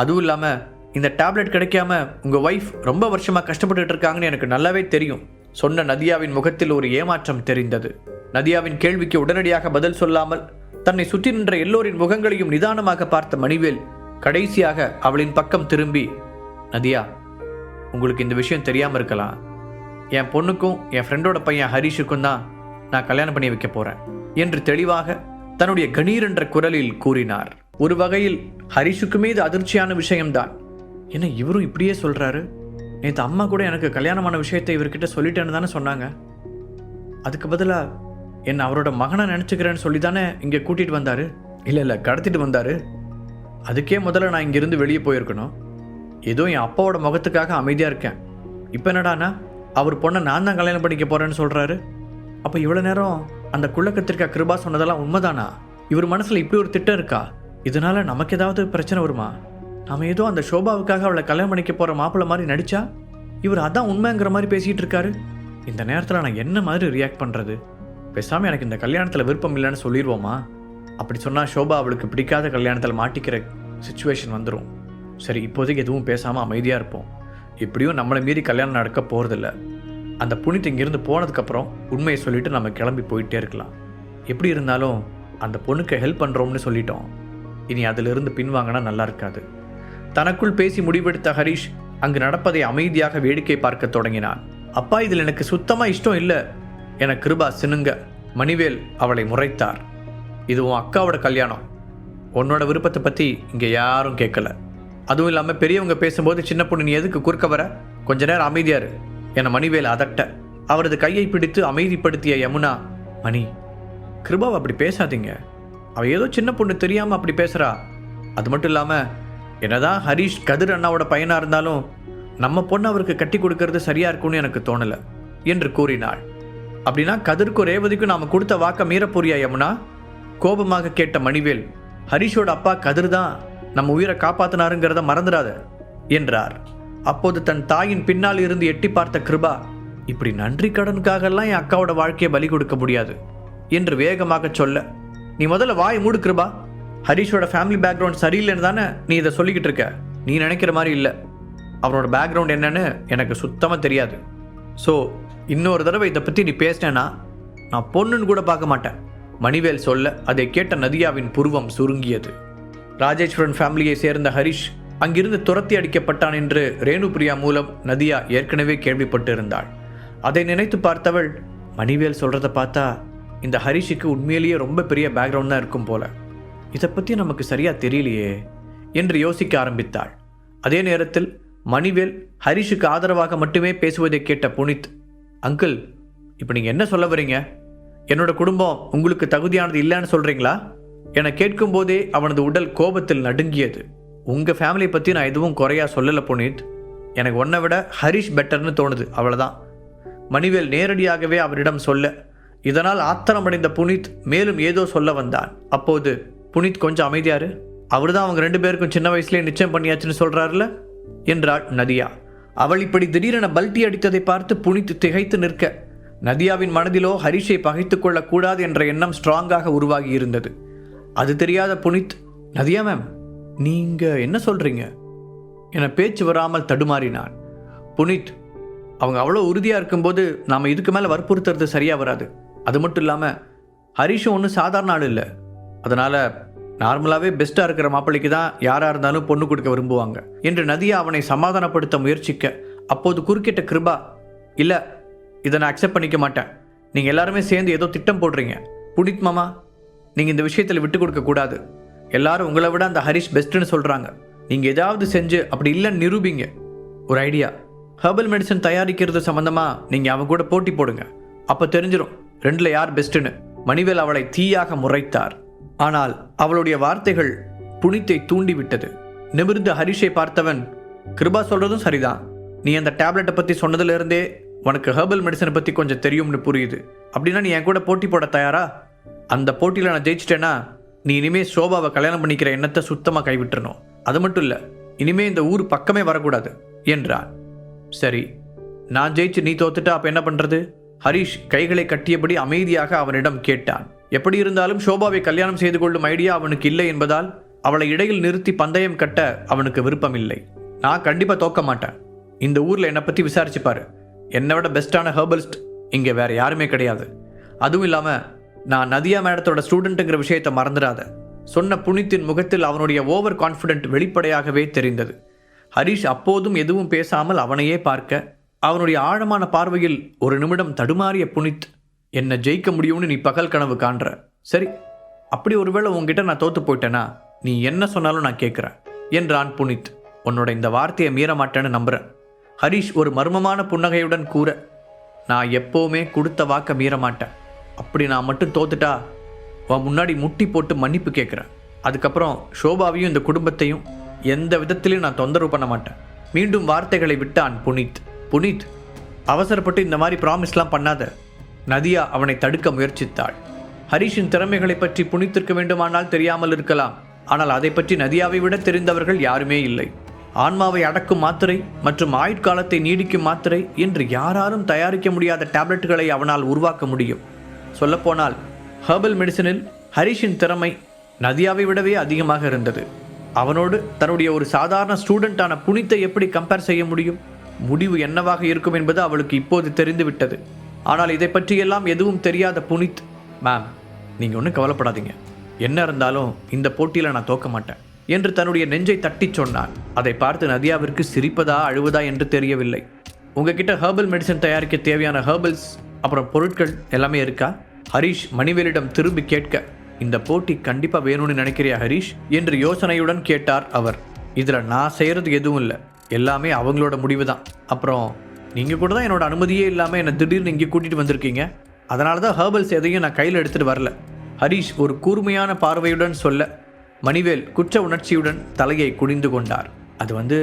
அதுவும் இல்லாமல் இந்த டேப்லெட் கிடைக்காம உங்கள் ஒய்ஃப் ரொம்ப வருஷமாக கஷ்டப்பட்டுட்டு இருக்காங்கன்னு எனக்கு நல்லாவே தெரியும். சொன்ன நதியாவின் முகத்தில் ஒரு ஏமாற்றம் தெரிந்தது. நதியாவின் கேள்விக்கு உடனடியாக பதில் சொல்லாமல் தன்னை சுற்றி நின்ற எல்லோரின் முகங்களையும் நிதானமாக பார்த்த மணிவேல் கடைசியாக அவளின் பக்கம் திரும்பி நதியா உங்களுக்கு இந்த விஷயம் தெரியாமல் இருக்கலாம். என் பொண்ணுக்கும் என் ஃப்ரெண்டோட பையன் ஹரிஷுக்கும் தான் நான் கல்யாணம் பண்ணி வைக்க போகிறேன் என்று தெளிவாக தன்னுடைய கணீர் என்ற குரலில் கூறினார். ஒரு வகையில் ஹரிஷுக்குமே இது அதிர்ச்சியான விஷயம்தான். என்ன இவரும் இப்படியே சொல்கிறாரு நேற்று அம்மா கூட எனக்கு கல்யாணமான விஷயத்தை இவர்கிட்ட சொல்லிட்டேன்னு தானே சொன்னாங்க. அதுக்கு பதிலாக என்னை அவரோட மகனை நினச்சிக்கிறேன்னு சொல்லி தானே இங்கே கூட்டிகிட்டு வந்தார்? இல்லை இல்லை கடத்திட்டு வந்தார். அதுக்கே முதல்ல நான் இங்கேருந்து வெளியே போயிருக்கணும். ஏதோ என் அப்பாவோட முகத்துக்காக அமைதியாக இருக்கேன். இப்போ என்னடானா அவர் பொண்ணை நான் தான் கல்யாணம் பண்ணிக்க போகிறேன்னு சொல்கிறாரு அப்போ இவ்வளோ நேரம் அந்த குள்ளக்கத்திற்கா கிருபா சொன்னதெல்லாம் உண்மைதானா? இவர் மனசில் இப்படி ஒரு திட்டம் இருக்கா? இதனால நமக்கு ஏதாவது பிரச்சனை வருமா? நாம் ஏதோ அந்த ஷோபாவுக்காக அவளை கல்யாணம் பண்ணிக்க போகிற மாப்பிள்ளை மாதிரி நடித்தா இவர் அதான் உண்மைங்கிற மாதிரி பேசிகிட்டு இருக்காரு. இந்த நேரத்தில் நான் என்ன மாதிரி ரியாக்ட் பண்ணுறது பேசாமல் எனக்கு இந்த கல்யாணத்தில் விருப்பம் இல்லைன்னு சொல்லிடுவோமா? அப்படி சொன்னால் ஷோபா அவளுக்கு பிடிக்காத கல்யாணத்தில் மாட்டிக்கிற சுச்சுவேஷன் வந்துடும் சரி இப்போதைக்கு எதுவும் பேசாமல் அமைதியாக இருப்போம். எப்படியும் நம்மளை மீறி கல்யாணம் நடக்க போகிறதில்ல அந்த புனித் இங்கிருந்து போனதுக்கப்புறம் உண்மையை சொல்லிவிட்டு நம்ம கிளம்பி போயிட்டே இருக்கலாம். எப்படி இருந்தாலும் அந்த பொண்ணுக்கு ஹெல்ப் பண்ணுறோம்னு சொல்லிட்டோம். இனி அதிலிருந்து பின்வாங்கினா நல்லா இருக்காது தனக்குள் பேசி முடிவெடுத்த ஹரிஷ் அங்கு நடப்பதை அமைதியாக வேடிக்கை பார்க்க தொடங்கினான். அப்பா இதில் எனக்கு சுத்தமாக இஷ்டம் இல்லை என கிருபா சினுங்க. மணிவேல் அவளை முறைத்தார். இது உன் அக்காவோட கல்யாணம். உன்னோட விருப்பத்தை பற்றி இங்கே யாரும் கேட்கல. அதுவும் இல்லாமல் பெரியவங்க பேசும்போது சின்ன பொண்ணு நீ எதுக்கு குறுக்க வர? கொஞ்ச நேரம் அமைதியாரு என மணிவேல் அதட்ட. அவரது கையை பிடித்து அமைதிப்படுத்திய யமுனா மணி கிருபாவை அப்படி பேசாதீங்க. அவள் ஏதோ சின்ன பொண்ணு தெரியாமல் அப்படி பேசுகிறா அது மட்டும் இல்லாமல் என்னதான் ஹரிஷ் கதிர் அண்ணாவோட பையனாக இருந்தாலும் நம்ம பொண்ணு அவருக்கு கட்டி கொடுக்கறது சரியாக இருக்கும்னு எனக்கு தோணலை என்று கூறினாள். அப்படின்னா கதிர்க்கும் ரேவதிக்கும் நாம் கொடுத்த வாக்க மீறப்போறியா யமுனா? கோபமாக கேட்ட மணிவேல் ஹரிஷோட அப்பா கதிர் தான் நம்ம உயிரை காப்பாத்தினாருங்கிறத மறந்துடாத என்றார். அப்போது தன் தாயின் பின்னால் இருந்து எட்டி பார்த்த கிருபா இப்படி நன்றி கடனுக்காகலாம் என் அக்காவோட வாழ்க்கையை பலி கொடுக்க முடியாது என்று வேகமாக சொல்ல நீ முதல்ல வாய் மூடு கிருபா. ஹரிஷோட ஃபேமிலி பேக்ரவுண்ட் சரியில்லைன்னு தானே நீ இதை சொல்லிக்கிட்டு இருக்க? நீ நினைக்கிற மாதிரி இல்லை. அவனோட பேக்ரவுண்ட் என்னன்னு எனக்கு சுத்தமாக தெரியாது. ஸோ இன்னொரு தடவை இதை பற்றி நீ பேசினேன்னா நான் பொண்ணுன்னு கூட பார்க்க மாட்டேன். மணிவேல் சொல்ல அதை கேட்ட நதியாவின் புருவம் சுருங்கியது. ராஜேஸ்வரன் ஃபேமிலியை சேர்ந்த ஹரிஷ் அங்கிருந்து துரத்தி அடிக்கப்பட்டான் என்று ரேணுபிரியா மூலம் நதியா ஏற்கனவே கேள்விப்பட்டிருந்தாள். அதை நினைத்து பார்த்தவள் மணிவேல் சொல்கிறத பார்த்தா இந்த ஹரிஷுக்கு உண்மையிலேயே ரொம்ப பெரிய பேக்ரவுண்ட் தான் இருக்கும் போல. இதை பற்றி நமக்கு சரியாக தெரியலையே என்று யோசிக்க ஆரம்பித்தாள். அதே நேரத்தில் மணிவேல் ஹரிஷுக்கு ஆதரவாக மட்டுமே பேசுவதை கேட்ட புனித் அங்கிள் இப்போ நீங்கள் என்ன சொல்ல வரீங்க? என்னோட குடும்பம் உங்களுக்கு தகுதியானது இல்லைன்னு சொல்கிறீங்களா என கேட்கும்போதே அவனது உடல் கோபத்தில் நடுங்கியது. உங்கள் ஃபேமிலியை பற்றி நான் எதுவும் குறையா சொல்லலை புனித். எனக்கு ஒன்றை விட ஹரிஷ் பெட்டர்னு தோணுது அவ்வளோதான் மணிவேல் நேரடியாகவே அவரிடம் சொல்ல இதனால் ஆத்திரமடைந்த புனித் மேலும் ஏதோ சொல்ல வந்தான். அப்போது புனித் கொஞ்சம் அமைதியாரு. அவர் தான் அவங்க ரெண்டு பேருக்கும் சின்ன வயசுலேயே நிச்சயம் பண்ணியாச்சுன்னு சொல்கிறாருல என்றாள் நதியா. அவள் இப்படி திடீரென பல்டி அடித்ததை பார்த்து புனித் திகைத்து நிற்க நதியாவின் மனதிலோ ஹரிஷை பகைத்து கொள்ளக்கூடாது என்ற எண்ணம் ஸ்ட்ராங்காக உருவாகி இருந்தது. அது தெரியாத புனித் நதியா மேம் நீங்க என்ன சொல்றீங்க? என பேச்சு வராமல் தடுமாறினான். புனித் அவங்க அவ்வளோ உறுதியாக இருக்கும்போது நாம் இதுக்கு மேலே வற்புறுத்துறது சரியாக வராது. அது மட்டும் இல்லாமல் ஹரிஷும் ஒன்றும் சாதாரண ஆள் இல்லை. அதனால் நார்மலாகவே பெஸ்ட்டாக இருக்கிற மாப்பிள்ளைக்கு தான் யாராக இருந்தாலும் பொண்ணு கொடுக்க விரும்புவாங்க. என்று நதியா அவனை சமாதானப்படுத்த முயற்சிக்க அப்போது குறுக்கிட்ட கிருபா இல்லை இதை நான் அக்செப்ட் பண்ணிக்க மாட்டேன். நீங்கள் எல்லாருமே சேர்ந்து ஏதோ திட்டம் போடுறீங்க. புனித் மாமா நீங்கள் இந்த விஷயத்தில் விட்டு கொடுக்க கூடாது. எல்லாரும் உங்களை விட அந்த ஹரிஷ் பெஸ்ட்டுன்னு சொல்கிறாங்க நீங்கள் ஏதாவது செஞ்சு அப்படி இல்லைன்னு நிரூபிங்க. ஒரு ஐடியா ஹெர்பல் மெடிசன் தயாரிக்கிறது சம்மந்தமாக நீங்கள் அவன் கூட போட்டி போடுங்க. அப்போ தெரிஞ்சிடும் ரெண்டில் யார் பெஸ்ட்டுன்னு மணிவேல் அவளை தீயாக முறைத்தார். ஆனால் அவளுடைய வார்த்தைகள் புனித்தை தூண்டிவிட்டது. நிமிர்ந்து ஹரிஷை பார்த்தவன் கிருபா சொல்கிறதும் சரிதான். நீ அந்த டேப்லெட்டை பற்றி சொன்னதுலேருந்தே உனக்கு ஹெர்பல் மெடிசனை பற்றி கொஞ்சம் தெரியும்னு புரியுது. அப்படின்னா நீ என் கூட போட்டி போட தயாரா? அந்த போட்டியில் நான் ஜெயிச்சிட்டேன்னா நீ இனிமேல் சோபாவை கல்யாணம் பண்ணிக்கிற எண்ணத்தை சுத்தமாக கைவிட்டுறணும். அது மட்டும் இல்லை இனிமே இந்த ஊர் பக்கமே வரக்கூடாது என்றான். சரி நான் ஜெயிச்சு நீ தோத்துட்டா அப்போ என்ன பண்ணுறது ஹரிஷ் கைகளை கட்டியபடி அமைதியாக அவனிடம் கேட்டான். எப்படி இருந்தாலும் ஷோபாவை கல்யாணம் செய்து கொள்ளும் ஐடியா அவனுக்கு இல்லை என்பதால் அவளை இடையில் நிறுத்தி பந்தயம் கட்ட அவனுக்கு விருப்பமில்லை. நான் கண்டிப்பாக தோக்க மாட்டேன். இந்த ஊரில் என்னை பற்றி விசாரிச்சுப்பார் என்னை விட பெஸ்ட்டான ஹெர்பலிஸ்ட் இங்கே வேறு யாருமே கிடையாது. அதுவும் இல்லாமல் நான் நதியா மேடத்தோட ஸ்டூடெண்ட்டுங்கிற விஷயத்தை மறந்துடாத. சொன்ன புனித்தின் முகத்தில் அவனுடைய ஓவர் கான்ஃபிடென்ட் வெளிப்படையாகவே தெரிந்தது. ஹரிஷ் அப்போதும் எதுவும் பேசாமல் அவனையே பார்க்க அவனுடைய ஆழமான பார்வையில் ஒரு நிமிடம் தடுமாறிய புனித் என்னை ஜெயிக்க முடியும்னு நீ பகல் கனவு காண்ற. சரி அப்படி ஒருவேளை உன்கிட்ட நான் தோத்து போயிட்டேனா? நீ என்ன சொன்னாலும் நான் கேட்குறேன் என்றான் புனித். உன்னோட இந்த வார்த்தையை மீற மாட்டேன்னு நம்புறேன். ஹரிஷ் ஒரு மர்மமான புன்னகையுடன் கூற நான் எப்போவுமே கொடுத்த வாக்க மீற மாட்டேன். அப்படி நான் மட்டும் தோத்துட்டா உன் முன்னாடி முட்டி போட்டு மன்னிப்பு கேட்குறேன். அதுக்கப்புறம் ஷோபாவையும் இந்த குடும்பத்தையும் எந்த விதத்திலையும் நான் தொந்தரவு பண்ண மாட்டேன். மீண்டும் வார்த்தைகளை விட்டான் புனித். புனித் அவசரப்பட்டு இந்த மாதிரி ப்ராமிஸ்லாம் பண்ணாத. நதியா அவனை தடுக்க முயற்சித்தாள். ஹரிஷின் திறமைகளை பற்றி புனித்திருக்க வேண்டுமானால் தெரியாமல் இருக்கலாம். ஆனால் அதை பற்றி நதியாவை விட தெரிந்தவர்கள் யாருமே இல்லை. ஆன்மாவை அடக்கும் மாத்திரை மற்றும் ஆயுட்காலத்தை நீடிக்கும் மாத்திரை என்று யாராலும் தயாரிக்க முடியாத டேப்லெட்டுகளை அவனால் உருவாக்க முடியும். சொல்லப்போனால் ஹெர்பல் மெடிசனில் ஹரிஷின் திறமை நதியாவை விடவே அதிகமாக இருந்தது. அவனோடு தன்னுடைய ஒரு சாதாரண ஸ்டூடெண்டான புனித்தை எப்படி கம்பேர் செய்ய முடியும்? முடிவு என்னவாக இருக்கும் என்பது அவளுக்கு இப்போது தெரிந்துவிட்டது. ஆனால் இதை பற்றியெல்லாம் எதுவும் தெரியாத புனித் மேம் நீங்கள் ஒன்றும் கவலைப்படாதீங்க. என்ன இருந்தாலும் இந்த போட்டியில் நான் தோக்க மாட்டேன் என்று தன்னுடைய நெஞ்சை தட்டிச் சொன்னான். அதை பார்த்து நதியாவிற்கு சிரிப்பதா அழுவதா என்று தெரியவில்லை. உங்ககிட்ட ஹெர்பல் மெடிசன் தயாரிக்க தேவையான ஹெர்பல்ஸ் அப்புறம் பொருட்கள் எல்லாமே இருக்கா? ஹரிஷ் மணிவேலிடம் திரும்பி கேட்க இந்த போட்டி கண்டிப்பாக வேணும்னு நினைக்கிறியா ஹரிஷ்? என்று யோசனையுடன் கேட்டார் அவர். இதில் நான் செய்கிறது எதுவும் இல்லை. எல்லாமே அவங்களோட முடிவு தான் அப்புறம் நீங்கள் கூட தான் என்னோட அனுமதியே இல்லாமல் என்னை திடீர்னு இங்கே கூட்டிகிட்டு வந்திருக்கீங்க. அதனால தான் ஹேர்பல்ஸ் எதையும் நான் கையில் எடுத்துகிட்டு வரல. ஹரிஷ் ஒரு கூர்மையான பார்வையுடன் சொல்ல மணிவேல் குற்ற உணர்ச்சியுடன் தலையை குனிந்து கொண்டார். அது வந்து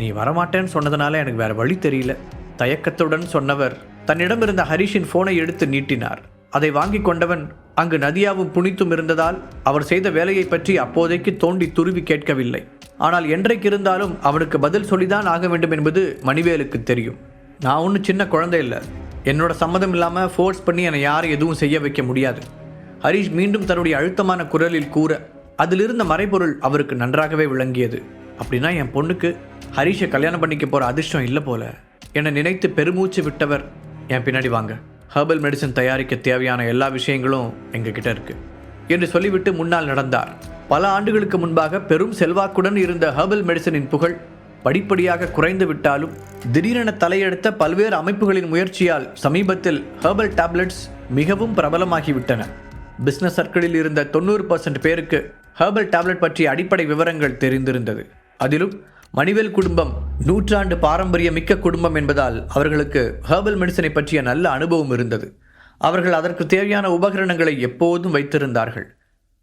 நீ வரமாட்டேன்னு சொன்னதுனால எனக்கு வேறு வழி தெரியல. தயக்கத்துடன் சொன்னவர் தன்னிடம் இருந்த ஹரிஷின் ஃபோனை எடுத்து நீட்டினார். அதை வாங்கி கொண்டவன் அங்கு நதியாவும் புனித்தும் இருந்ததால் அவர் செய்த வேலையை பற்றி அப்போதைக்கு தோண்டி துருவி கேட்கவில்லை. ஆனால் என்றைக்கு இருந்தாலும் அவனுக்கு பதில் சொல்லிதான் ஆக வேண்டும் என்பது மணிவேலுக்கு தெரியும். நான் ஒன்றும் சின்ன குழந்தை இல்லை. என்னோட சம்மதம் இல்லாமல் ஃபோர்ஸ் பண்ணி என்னை யாரும் எதுவும் செய்ய வைக்க முடியாது. ஹரிஷ் மீண்டும் தன்னுடைய அழுத்தமான குரலில் கூற அதிலிருந்த மறைபொருள் அவருக்கு நன்றாகவே விளங்கியது. அப்படின்னா என் பொண்ணுக்கு ஹரிஷை கல்யாணம் பண்ணிக்க போகிற அதிர்ஷ்டம் இல்லை போல. என்னை நினைத்து பெருமூச்சு விட்டவர் என் பின்னாடி வாங்க. ஹர்பல் மெடிசன் தயாரிக்க தேவையான எல்லா விஷயங்களும் எங்ககிட்ட இருக்குது என்று சொல்லிவிட்டு முன்னால் நடந்தார். பல ஆண்டுகளுக்கு முன்பாக பெரும் செல்வாக்குடன் இருந்த ஹெர்பல் மெடிசனின் புகழ் படிப்படியாக குறைந்து விட்டாலும் திடீரென தலையெடுத்த பல்வேறு அமைப்புகளின் முயற்சியால் சமீபத்தில் ஹெர்பல் டேப்லெட்ஸ் மிகவும் பிரபலமாகிவிட்டன. பிஸ்னஸ் சர்க்கிளில் இருந்த தொண்ணூறு பர்சன்ட் பேருக்கு ஹெர்பல் டேப்லெட் பற்றிய அடிப்படை விவரங்கள் தெரிந்திருந்தது. அதிலும் மணிவேல் குடும்பம் நூற்றாண்டு பாரம்பரிய மிக்க குடும்பம் என்பதால் அவர்களுக்கு ஹெர்பல் மெடிசனை பற்றிய நல்ல அனுபவம் இருந்தது. அவர்கள் அதற்கு தேவையான உபகரணங்களை எப்போதும் வைத்திருந்தார்கள்.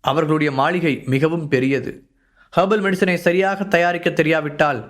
அவர்களுடைய மாளிகை மிகவும் பெரியது. ஹெர்பல் மெடிசனை சரியாக தயாரிக்க தெரியாவிட்டால்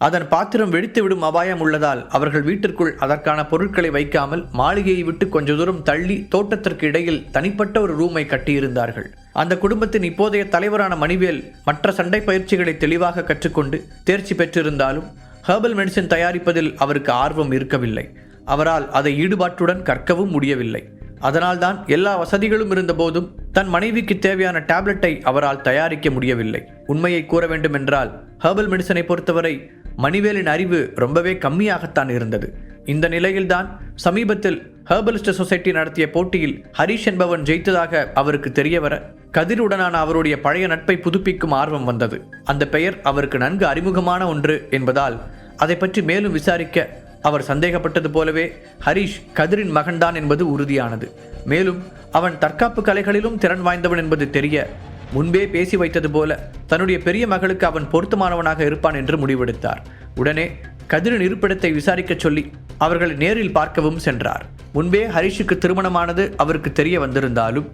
அதன் பாத்திரம் வெடித்துவிடும் அபாயம் உள்ளதால் அவர்கள் வீட்டிற்குள் அதற்கான பொருட்களை வைக்காமல் மாளிகையை விட்டு கொஞ்ச தூரம் தள்ளி தோட்டத்திற்கு இடையில் தனிப்பட்ட ஒரு ரூமை கட்டியிருந்தார்கள். அந்த குடும்பத்தின் இப்போதைய தலைவரான மணிவேல் மற்ற சண்டை பயிற்சிகளை தெளிவாக கற்றுக்கொண்டு தேர்ச்சி பெற்றிருந்தாலும் ஹெர்பல் மெடிசன் தயாரிப்பதில் அவருக்கு ஆர்வம் இருக்கவில்லை. அவரால் அதை ஈடுபாட்டுடன் கற்கவும் முடியவில்லை. அதனால்தான் எல்லா வசதிகளும் இருந்தபோதும் தன் மனைவிக்கு தேவையான டேப்லெட்டை அவரால் தயாரிக்க முடியவில்லை. உண்மையை கூற வேண்டுமென்றால் ஹெர்பல் மெடிசனை பொறுத்தவரை மணிவேலின் அறிவு ரொம்பவே கம்மியாகத்தான் இருந்தது. இந்த நிலையில்தான் சமீபத்தில் ஹெர்பலிஸ்ட் சொசைட்டி நடத்திய போட்டியில் ஹரிஷ் என்பவன் ஜெயித்ததாக அவருக்கு தெரிய வர கதிருடனான அவருடைய பழைய நட்பை புதுப்பிக்கும் ஆர்வம் வந்தது. அந்த பெயர் அவருக்கு நன்கு அறிமுகமான ஒன்று என்பதால் அதை பற்றி மேலும் விசாரிக்க அவர் சந்தேகப்பட்டது போலவே ஹரிஷ் கதிரின் மகன்தான் என்பது உறுதியானது. மேலும் அவன் தற்காப்பு கலைகளிலும் திறன் வாய்ந்தவன் என்பது தெரிய முன்பே பேசி வைத்தது போல தன்னுடைய பெரிய மகளுக்கு அவன் பொருத்தமானவனாக இருப்பான் என்று முடிவெடுத்தார். உடனே கதிரின் இருப்பிடத்தை விசாரிக்கச் சொல்லி அவர்களை நேரில் பார்க்கவும் சென்றார். முன்பே ஹரிஷுக்கு திருமணமானது அவருக்கு தெரிய வந்திருந்தாலும்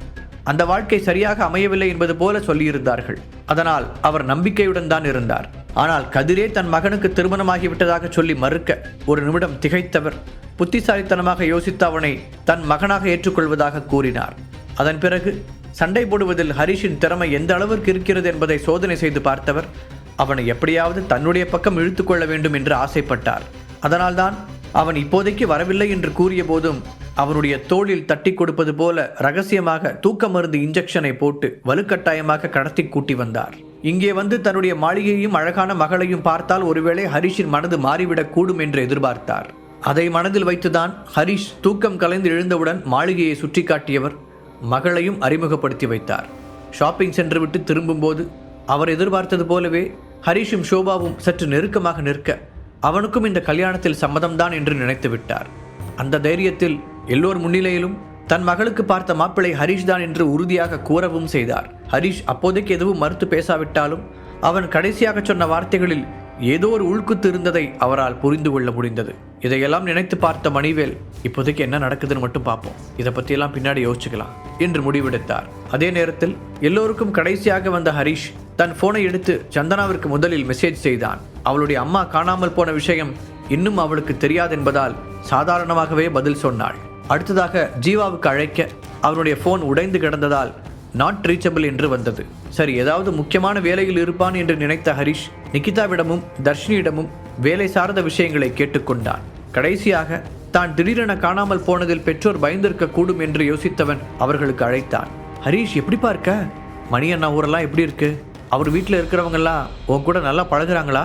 அந்த வாழ்க்கை சரியாக அமையவில்லை என்பது போல சொல்லியிருந்தார்கள். அதனால் அவர் நம்பிக்கையுடன் தான் இருந்தார். ஆனால் கதிரே தன் மகனுக்கு திருமணமாகிவிட்டதாக சொல்லி மறுக்க ஒரு நிமிடம் திகைத்தவர் புத்திசாலித்தனமாக யோசித்த அவனை தன் மகனாக ஏற்றுக்கொள்வதாக கூறினார். அதன் பிறகு சண்டை போடுவதில் ஹரிஷின் திறமை எந்த அளவிற்கு இருக்கிறது என்பதை சோதனை செய்து பார்த்தவர் அவனை எப்படியாவது தன்னுடைய பக்கம் இழுத்துக்கொள்ள வேண்டும் என்று ஆசைப்பட்டார். அதனால்தான் அவன் இப்போதைக்கு வரவில்லை என்று கூறிய போதும் அவனுடைய தோளில் தட்டி கொடுப்பது போல ரகசியமாக தூக்க மருந்து இன்ஜெக்ஷனை போட்டு வலுக்கட்டாயமாக கடத்தி கூட்டி வந்தார். இங்கே வந்து தன்னுடைய மாளிகையையும் அழகான மகளையும் பார்த்தால் ஒருவேளை ஹரிஷின் மனது மாறிவிடக்கூடும் என்று எதிர்பார்த்தார். அதை மனதில் வைத்துதான் ஹரிஷ் தூக்கம் கலைந்து எழுந்தவுடன் மாளிகையை சுற்றி காட்டியவர் மகளையும் அறிமுகப்படுத்தி வைத்தார். ஷாப்பிங் சென்று விட்டு திரும்பும்போது அவர் எதிர்பார்த்தது போலவே ஹரிஷும் ஷோபாவும் சற்று நெருக்கமாக நிற்க அவனுக்கும் இந்த கல்யாணத்தில் சம்மதம்தான் என்று நினைத்து விட்டார். அந்த தைரியத்தில் எல்லோர் முன்னிலையிலும் தன் மகளுக்கு பார்த்த மாப்பிள்ளை ஹரிஷ் தான் என்று உறுதியாக கூறவும் செய்தார். ஹரிஷ் அப்போதைக்கு எதுவும் மறுத்து பேசாவிட்டாலும் அவன் கடைசியாக சொன்ன வார்த்தைகளில் ஏதோ ஒரு உள்குத்து இருந்ததை அவரால் புரிந்து கொள்ள முடிந்தது. இதையெல்லாம் நினைத்து பார்த்த மணிவேல் இப்போதைக்கு என்ன நடக்குதுன்னு மட்டும் பார்ப்போம். இதை பற்றியெல்லாம் பின்னாடி யோசிச்சுக்கலாம் என்று முடிவெடுத்தார். அதே நேரத்தில் எல்லோருக்கும் கடைசியாக வந்த ஹரிஷ் தன் ஃபோனை எடுத்து சந்தனாவிற்கு முதலில் மெசேஜ் செய்தான். அவளுடைய அம்மா காணாமல் போன விஷயம் இன்னும் அவளுக்கு தெரியாது என்பதால் சாதாரணமாகவே பதில் சொன்னாள். அடுத்ததாக ஜீவாவுக்கு அழைக்க அவனுடைய ஃபோன் உடைந்து கிடந்ததால் நாட் ரீச்சபிள் என்று வந்தது. சரி ஏதாவது முக்கியமான வேலையில் இருப்பான் என்று நினைத்த ஹரிஷ் நிகிதாவிடமும் தர்ஷினியிடமும் வேலை சார்ந்த விஷயங்களை கேட்டுக்கொண்டான். கடைசியாக தான் திடீரென காணாமல் போனதில் பெற்றோர் பயந்திருக்க கூடும் என்று யோசித்தவன் அவர்களுக்கு அழைத்தான். ஹரிஷ் எப்படி பார்க்க? மணி அண்ணா ஊரெல்லாம் எப்படி இருக்கு? அவர் வீட்டில் இருக்கிறவங்கெல்லாம் உன் கூட நல்லா பழகுறாங்களா?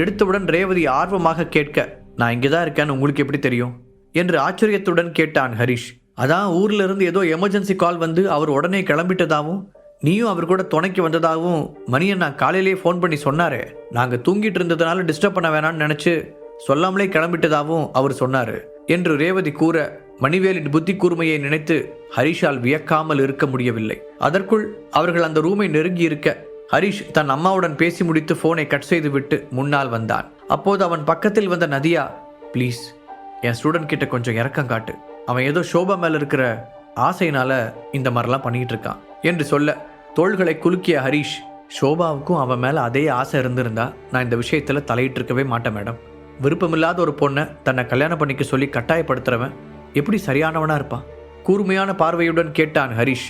எடுத்தவுடன் ரேவதி ஆர்வமாக கேட்க நான் இங்கே தான் இருக்கேன்னு உங்களுக்கு எப்படி தெரியும்? என்று ஆச்சரியத்துடன் கேட்டான் ஹரிஷ். அதான் ஊரில் இருந்து ஏதோ எமர்ஜென்சி கால் வந்து அவர் உடனே கிளம்பிட்டதாகவும் நீயும் அவர் கூட துணைக்கு வந்ததாகவும் மணியன் நான் காலையிலேயே ஃபோன் பண்ணி சொன்னார். நாங்கள் தூங்கிட்டு இருந்ததுனால டிஸ்டர்ப் பண்ண வேணாம்னு நினச்சி சொல்லாமலே கிளம்பிட்டதாகவும் அவர் சொன்னார். என்று ரேவதி கூற மணிவேலின் புத்தி கூர்மையை நினைத்து ஹரிஷால் வியக்காமல் இருக்க முடியவில்லை. அதற்குள் அவர்கள் அந்த ரூமை நெருங்கி இருக்க ஹரிஷ் தன் அம்மாவுடன் பேசி முடித்து ஃபோனை கட் செய்துவிட்டு முன்னால் வந்தான். அப்போது அவன் பக்கத்தில் வந்த நதியா ப்ளீஸ் என் ஸ்டூடெண்ட் கிட்ட கொஞ்சம் இறக்கம் காட்டு. அவன் ஏதோ சோபா மேலே இருக்கிற ஆசையினால் இந்த மாதிரிலாம் பண்ணிகிட்டு இருக்கான் என்று சொல்ல தோள்களை குலுக்கிய ஹரிஷ் ஷோபாவுக்கும் அவன் மேலே அதே ஆசை இருந்திருந்தா நான் இந்த விஷயத்தில் தலையிட்டு இருக்கவே மாட்டேன் மேடம். விருப்பமில்லாத ஒரு பொண்ணை தன்னை கல்யாணம் பண்ணிக்க சொல்லி கட்டாயப்படுத்துறவன் எப்படி சரியானவனாக இருப்பான்? கூர்மையான பார்வையுடன் கேட்டான் ஹரிஷ்.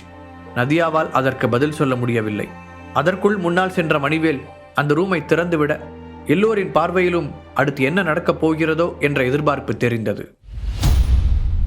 நதியாவால் அதற்கு பதில் சொல்ல முடியவில்லை. அதற்குள் முன்னால் சென்ற மணிவேல் அந்த ரூமை திறந்துவிட எல்லோரின் பார்வையிலும் அடுத்து என்ன நடக்கப் போகிறதோ என்ற எதிர்பார்ப்பு தெரிந்தது.